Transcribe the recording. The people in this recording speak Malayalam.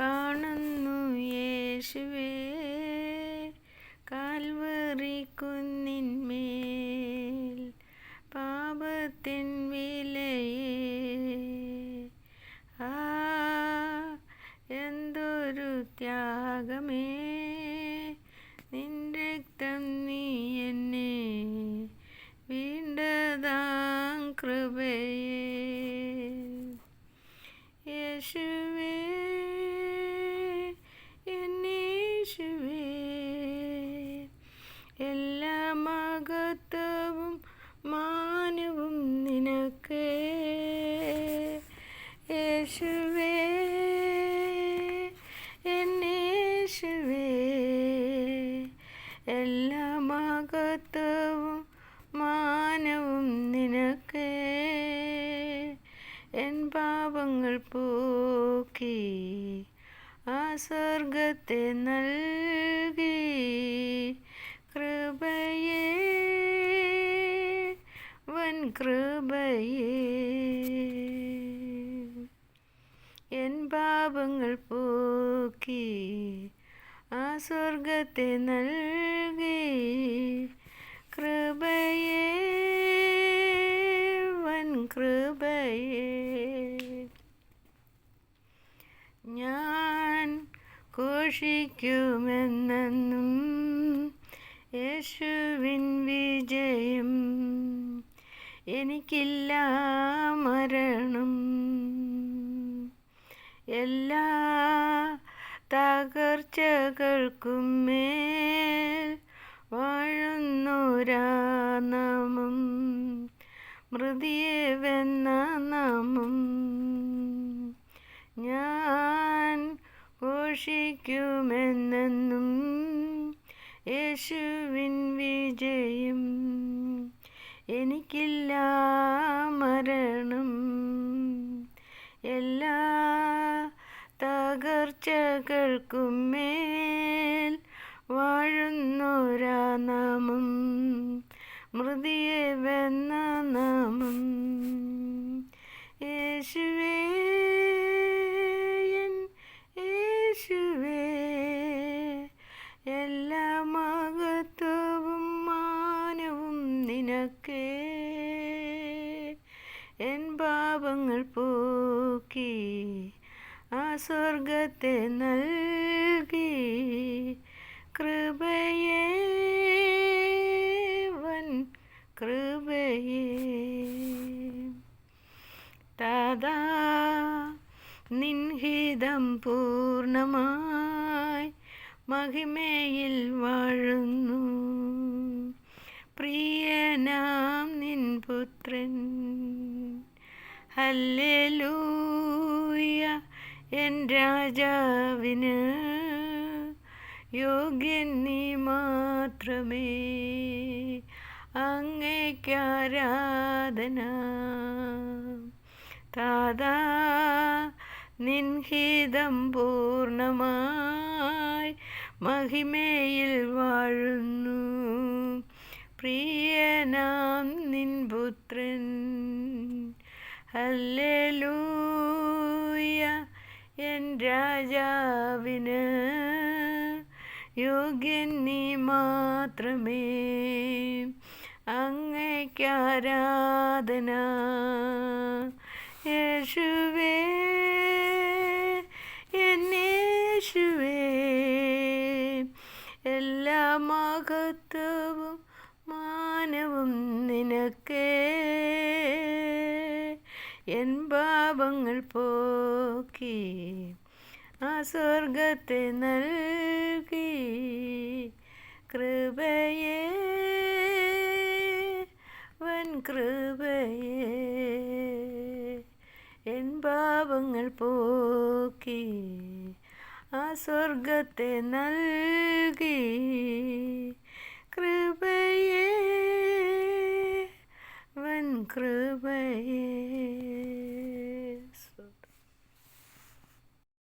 കാണുന്നു യേശുവേ. കാൽവറി കുന്നിന്മേൽ പാപത്തിൻ വിലയേ. ആ എന്തൊരു ത്യാഗമേ. നിൻ രക്തം നീ എന്നെ വീണ്ടതാം കൃപയേ. യേശുവേ യേശുവേ എന്നേശുവേ എല്ലാ മകത്വവും മാനവും നിനക്കേ. എൻ പാപങ്ങൾ പോക്കി ആ സ്വർഗത്തെ നൽകി. കൃപയേ വൻ കൃപയേ. എൻ പാപങ്ങൾ പോക്കി ആ സ്വർഗത്തെ നൽകി. കൃപയേ വൻ കൃപയേ. ഞാൻ ഘോഷിക്കുമെന്നും യേശുവിൻ വിജയം എനിക്കില്ല മരണം. എല്ലാ തകർച്ചകൾക്കും മേൽ മൃതിയെ വെന്ന നാമം. ഞാൻ ഘോഷിക്കുമെന്നെന്നും യേശുവിൻ വിജയം എനിക്കില്ല മരണം. എല്ലാ തകർച്ചകൾക്കും മേൽ വാഴുന്നൊരാ നാമം. മൃതിയെ വെന്ന നാമം. യേശുവേ എൻ യേശുവേ എല്ലാ മഹത്വവും മാനവും നിനക്കേ. എൻ പാപങ്ങൾ പോക്കി ആ സ്വർഗത്തെ നൽകി കൃപയേ വൻ കൃപയേ. തഥാ നിൻഹിതം പൂർണമായി മഹിമയിൽ വാഴുന്നു. പ്രിയനാം നിൻ പുത്രൻ. ഹല്ലേലൂയ. എൻ രാജാവിന് യോഗ്യൻ നീ മാത്രമേ അങ്ങേക്കാരാധന താതാ നിൻഹിതം പൂർണമായി മഹിമയിൽ വാഴുന്നു. പ്രിയനാം നിൻ പുത്രൻ. ഹല്ലേലൂയ. എൻ രാജാവിന് യോഗ്യൻ നീ മാത്രമേ അങ്ങയ്ക്കാരാധന യേശുവേ എന്നേശുവേ എല്ലാ മഹത്വവും മാനവും നിനക്കേ. എൻ പാപങ്ങൾ പോക്കി ആ സ്വർഗത്തെ നൽകി. കൃപയേ വൻ കൃപയേ എൻ പാപങ്ങൾ പോക്കി ആ സ്വർഗത്തെ നൽകി. കൃപ